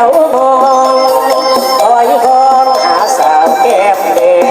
ยวมองคอยมอหาสาวแก้มเดง